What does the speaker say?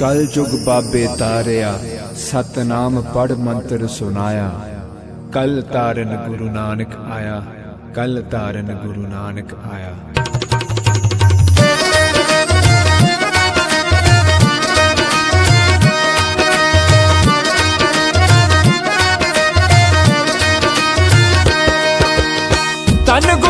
ਕਲ ਜੁਗ ਬਾਬੇ ਤਾਰਿਆ, ਸਤਨਾਮ ਪੜ ਮੰਤਰ ਸੁਨਾਇਆ ਕਲ ਤਾਰਨ ਗੁਰੂ ਨਾਨਕ ਆਇਆ ਕਲ ਤਾਰਨ ਗੁਰੂ ਨਾਨਕ ਆਇਆ। ਧੰਨ